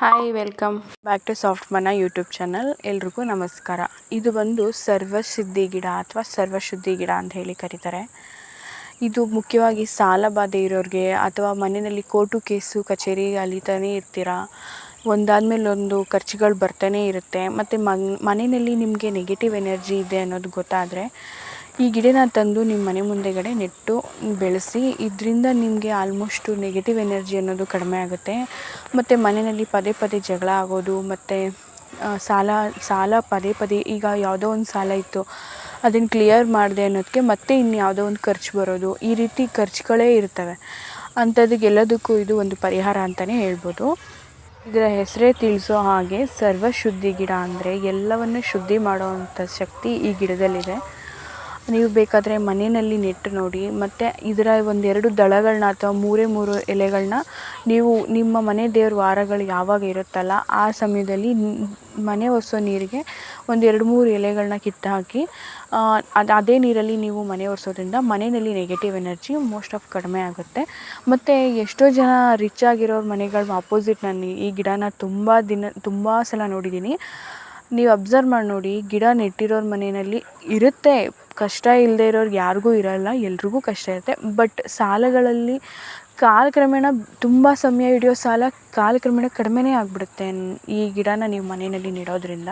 Hi welcome back to soft ಮನ YouTube channel ಎಲ್ರಿಗೂ ನಮಸ್ಕಾರ. ಇದು ಬಂದು ಸರ್ವಸಿದ್ಧಿ ಗಿಡ ಅಥವಾ ಸರ್ವಶುದ್ಧಿ ಗಿಡ ಅಂತ ಹೇಳಿ ಕರೀತಾರೆ. ಇದು ಮುಖ್ಯವಾಗಿ ಸಾಲ ಬಾಧೆ ಇರೋರಿಗೆ ಅಥವಾ ಮನೆಯಲ್ಲಿ ಕೋರ್ಟು ಕೇಸು ಕಚೇರಿ ಅಲಿತಾನೇ ಇರ್ತೀರ? ಒಂದಾದ್ಮೇಲೆ ಒಂದು ಖರ್ಚುಗಳು ಬರ್ತಾನೆ ಇರುತ್ತೆ. ಮತ್ತು ಮನೆಯಲ್ಲಿ ನಿಮಗೆ ನೆಗೆಟಿವ್ ಎನರ್ಜಿ ಇದೆ ಅನ್ನೋದು ಗೊತ್ತಾದರೆ ಈ ಗಿಡನ ತಂದು ನಿಮ್ಮ ಮನೆ ಮುಂದೆಗಡೆ ನೆಟ್ಟು ಬೆಳೆಸಿ, ಇದರಿಂದ ನಿಮಗೆ ಆಲ್ಮೋಸ್ಟು ನೆಗೆಟಿವ್ ಎನರ್ಜಿ ಅನ್ನೋದು ಕಡಿಮೆ ಆಗುತ್ತೆ. ಮತ್ತು ಮನೆಯಲ್ಲಿ ಪದೇ ಪದೇ ಜಗಳ ಆಗೋದು, ಮತ್ತು ಸಾಲ ಸಾಲ ಪದೇ ಪದೇ ಈಗ ಯಾವುದೋ ಒಂದು ಸಾಲ ಇತ್ತು ಅದನ್ನು ಕ್ಲಿಯರ್ ಮಾಡಿದೆ ಅನ್ನೋದಕ್ಕೆ ಮತ್ತೆ ಇನ್ನು ಯಾವುದೋ ಒಂದು ಖರ್ಚು ಬರೋದು, ಈ ರೀತಿ ಖರ್ಚುಗಳೇ ಇರ್ತವೆ. ಅಂಥದ್ದಕ್ಕೆಲ್ಲದಕ್ಕೂ ಇದು ಒಂದು ಪರಿಹಾರ ಅಂತಲೇ ಹೇಳ್ಬೋದು. ಇದರ ಹೆಸರೇ ತಿಳಿಸೋ ಹಾಗೆ ಸರ್ವಶುದ್ಧಿ ಗಿಡ ಅಂದರೆ ಎಲ್ಲವನ್ನು ಶುದ್ಧಿ ಮಾಡುವಂಥ ಶಕ್ತಿ ಈ ಗಿಡದಲ್ಲಿದೆ. ನೀವು ಬೇಕಾದರೆ ಮನೆಯಲ್ಲಿ ನೆಟ್ಟು ನೋಡಿ, ಮತ್ತು ಇದರ ಒಂದೆರಡು ದಳಗಳನ್ನ ಅಥವಾ ಮೂರೇ ಮೂರು ಎಲೆಗಳನ್ನ ನೀವು ನಿಮ್ಮ ಮನೆ ದೇವ್ರ ವಾರಗಳು ಯಾವಾಗ ಇರುತ್ತಲ್ಲ, ಆ ಸಮಯದಲ್ಲಿ ಮನೆ ಒರೆಸೋ ನೀರಿಗೆ ಒಂದು ಎರಡು ಮೂರು ಎಲೆಗಳನ್ನ ಕಿತ್ತು ಹಾಕಿ ಅದು, ಅದೇ ನೀರಲ್ಲಿ ನೀವು ಮನೆ ಒರೆಸೋದ್ರಿಂದ ಮನೆಯಲ್ಲಿ ನೆಗೆಟಿವ್ ಎನರ್ಜಿ ಮೋಸ್ಟ್ ಆಫ್ ಕಡಿಮೆ ಆಗುತ್ತೆ. ಮತ್ತು ಎಷ್ಟೋ ಜನ ರಿಚ್ ಆಗಿರೋರ ಮನೆಗಳ ಅಪೋಸಿಟ್ ನಾನು ಈ ಗಿಡನ ತುಂಬ ದಿನ, ತುಂಬ ಸಲ ನೋಡಿದ್ದೀನಿ ನೀವು ಅಬ್ಸರ್ವ್ ಮಾಡಿ ನೋಡಿ, ಗಿಡ ನೆಟ್ಟಿರೋರ ಮನೆಯಲ್ಲಿ ಇರುತ್ತೆ ಕಷ್ಟ ಇಲ್ಲದೆ ಇರೋರ್ಗೆ ಯಾರಿಗೂ ಇರೋಲ್ಲ, ಎಲ್ರಿಗೂ ಕಷ್ಟ ಇರುತ್ತೆ. ಬಟ್ ಸಾಲಗಳಲ್ಲಿ ಕಾಲಕ್ರಮೇಣ ತುಂಬ ಸಮಯ ಹಿಡಿಯೋ ಸಾಲ ಕಾಲಕ್ರಮೇಣ ಕಡಿಮೆನೇ ಆಗಿಬಿಡುತ್ತೆ ಈ ಗಿಡನ ನೀವು ಮನೆಯಲ್ಲಿ ನೆಡೋದ್ರಿಂದ.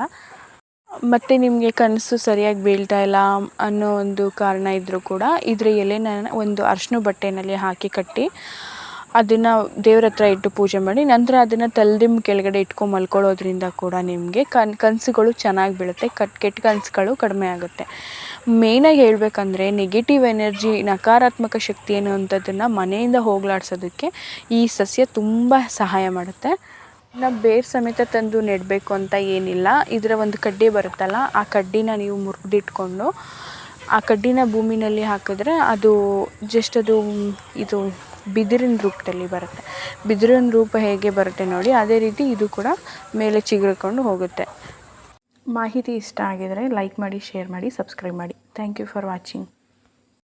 ಮತ್ತು ನಿಮಗೆ ಕನಸು ಸರಿಯಾಗಿ ಬೀಳ್ತಾ ಇಲ್ಲ ಅನ್ನೋ ಒಂದು ಕಾರಣ ಇದ್ದರೂ ಕೂಡ ಇದರ ಎಲೆನ ಒಂದು ಅರ್ಶಿನ ಬಟ್ಟೆಯಲ್ಲಿ ಹಾಕಿ ಕಟ್ಟಿ ಅದನ್ನು ದೇವ್ರ ಹತ್ರ ಇಟ್ಟು ಪೂಜೆ ಮಾಡಿ, ನಂತರ ಅದನ್ನು ತಲೆದಿಂಬು ಕೆಳಗಡೆ ಇಟ್ಕೊಂಡು ಮಲ್ಕೊಳ್ಳೋದ್ರಿಂದ ಕೂಡ ನಿಮಗೆ ಕನ್, ಕನಸುಗಳು ಚೆನ್ನಾಗಿ ಬೀಳುತ್ತೆ, ಕಟ್, ಕೆಟ್ಟ ಕನಸುಗಳು ಕಡಿಮೆ ಆಗುತ್ತೆ. ಮೇಯ್ನಾಗಿ ಹೇಳಬೇಕಂದ್ರೆ ನೆಗೆಟಿವ್ ಎನರ್ಜಿ ನಕಾರಾತ್ಮಕ ಶಕ್ತಿ ಅನ್ನುವಂಥದ್ದನ್ನು ಮನೆಯಿಂದ ಹೋಗಲಾಡ್ಸೋದಕ್ಕೆ ಈ ಸಸ್ಯ ತುಂಬ ಸಹಾಯ ಮಾಡುತ್ತೆ. ನಾವು ಬೇರು ಸಮೇತ ತಂದು ನೆಡಬೇಕು ಅಂತ ಏನಿಲ್ಲ, ಇದರ ಒಂದು ಕಡ್ಡಿ ಬರುತ್ತಲ್ಲ, ಆ ಕಡ್ಡಿನ ನೀವು ಮುರಿದಿಟ್ಕೊಂಡು ಆ ಕಡ್ಡಿನ ಭೂಮಿನಲ್ಲಿ ಹಾಕಿದ್ರೆ ಅದು ಜಸ್ಟ್ ಅದು ಇದು ಬಿದಿರಿನ ರೂಪದಲ್ಲಿ ಬರುತ್ತೆ. ಬಿದಿರಿನ ರೂಪ ಹೇಗೆ ಬರುತ್ತೆ ನೋಡಿ, ಅದೇ ರೀತಿ ಇದು ಕೂಡ ಮೇಲೆ ಚಿಗುರ್ಕೊಂಡು ಹೋಗುತ್ತೆ. ಮಾಹಿತಿ ಇಷ್ಟ ಆಗಿದರೆ ಲೈಕ್ ಮಾಡಿ ಶೇರ್ ಮಾಡಿ ಸಬ್ಸ್ಕ್ರೈಬ್ ಮಾಡಿ. Thank you for watching